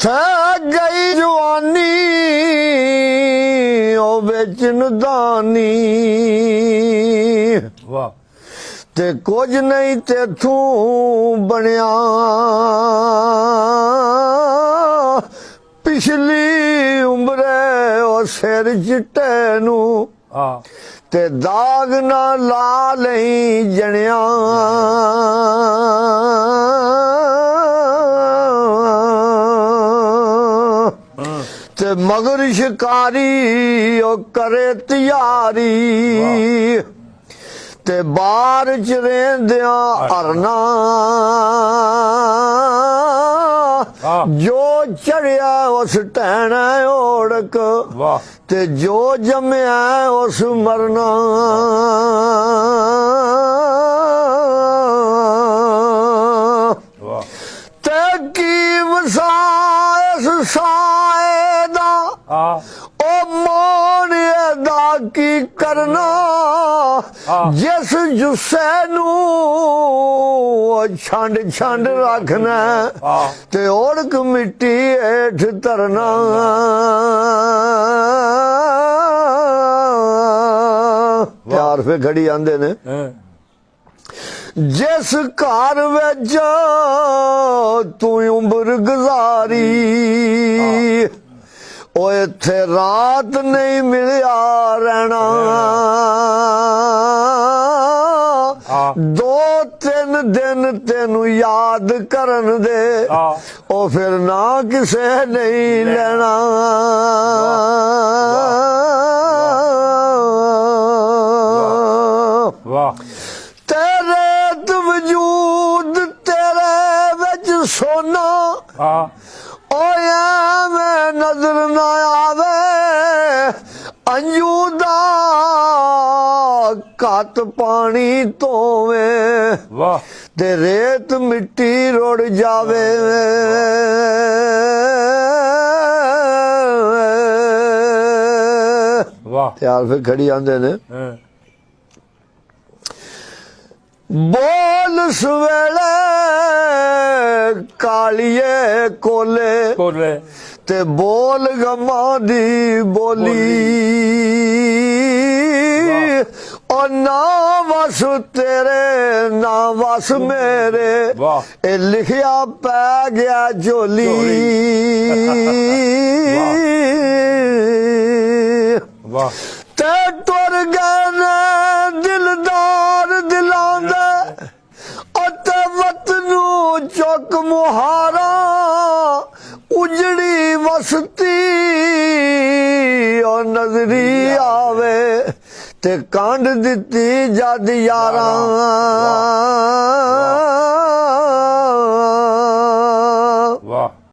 ਥੈ ਗਈ ਜਵਾਨੀ ਉਹ ਵਿੱਚ ਨਦਾਨੀ। ਵਾਹ। ਤੇ ਕੁਝ ਨਹੀਂ ਤੇਥੋਂ ਬਣਿਆ। ਪਿਛਲੀ ਉਮਰੇ ਉਹ ਸਿਰ ਚਿੱਟੇ ਨੂੰ। ਆ ਤੇ ਦਾਗ ਨਾ ਲਾ ਲਈ ਜਣਿਆ। ਤੇ ਮਗਰ ਸ਼ਿਕਾਰੀ ਉਹ ਕਰੇ ਤਿਆਰੀ। ਤੇ ਬਾਹਰ ਚ ਰਹਿੰਦਿਆਂ ਅਰਨਾ। ਆਹ। ਜੋ ਚੜਿਆ ਉਸ ਟਹਿਣਾ ਓੜਕ। ਤੇ ਜੋ ਜੰਮਿਆ ਉਸ ਮਰਨਾ। ਤੇ ਕੀ ਵਸਾਇਸ ਸਾਏ ਦਾ ਆ। ਉਹ ਮੋਣ ਦਾ ਕੀ ਕਰਨਾ। ਜਿਸ ਜੁੱਸੇ ਨੂੰ ਛੰਡ ਛੰਡ ਰੱਖਣਾ। ਤੇ ਓੜਕ ਮਿੱਟੀ ਹੇਠ ਧਰਨਾ। ਪਿਆਰ ਫੇ ਘੜੀ ਆਂਦੇ ਨੇ। ਹੈਂ। ਜਿਸ ਘਰ ਵਿੱਚ ਤੂੰ ਉਮਰ ਗੁਜ਼ਾਰੀ। ਉਹ ਇੱਥੇ ਰਾਤ ਨਹੀਂ ਮਿਲਿਆ ਰਹਿਣਾ। ਦੋ ਤਿੰਨ ਦਿਨ ਤੈਨੂੰ ਯਾਦ ਕਰਨ ਦੇ। ਉਹ ਫਿਰ ਨਾ ਕਿਸੇ ਨਹੀਂ ਲੈਣਾ। ਵਾਹ। ਤੇਰੇ ਵਜੂਦ ਤੇਰੇ ਵਿੱਚ ਸੋਨਾ। ਆ ਓਏ ਮੈਂ ਨਜ਼ਰ ਘੱਟ ਪਾਣੀ ਧੋਵੇ। ਵਾਹ। ਤੇ ਰੇਤ ਮਿੱਟੀ ਰੁੜ ਜਾਵੇ। ਵਾਹ। ਤਿਆਰ ਫਿਰ ਖੜੀ ਆਂਦੇ ਨੇ। ਬੋਲ ਸਵੇਲੇ ਕਾਲੀਏ ਕੋਲੇ। ਕੋਲੇ। ਤੇ ਬੋਲ ਗਮਾਂ ਦੀ ਬੋਲੀ। ਉਹ ਨਾ ਵਸ ਤੇਰੇ ਨਾ ਵਸ ਮੇਰੇ। ਵਾਹ। ਇਹ ਲਿਖਿਆ ਪੈ ਗਿਆ ਝੋਲੀ। ਵਾਹ। ਤੇ ਟੁਰ ਗਏ ਦਿਲਦਾਰ ਦਿਲਾਂ ਦੇ ਅਤੇ ਵਤ ਨੂੰ ਚੁੱਕ ਮੁਹਾਰਾ। ਉਜੜੀ ਵਸਤੀ ਉਹ ਨਜ਼ਰੀ ਆਵੇ। ਤੇ ਕੰਡ ਦਿੱਤੀ ਜਦ ਯਾਰਾਂ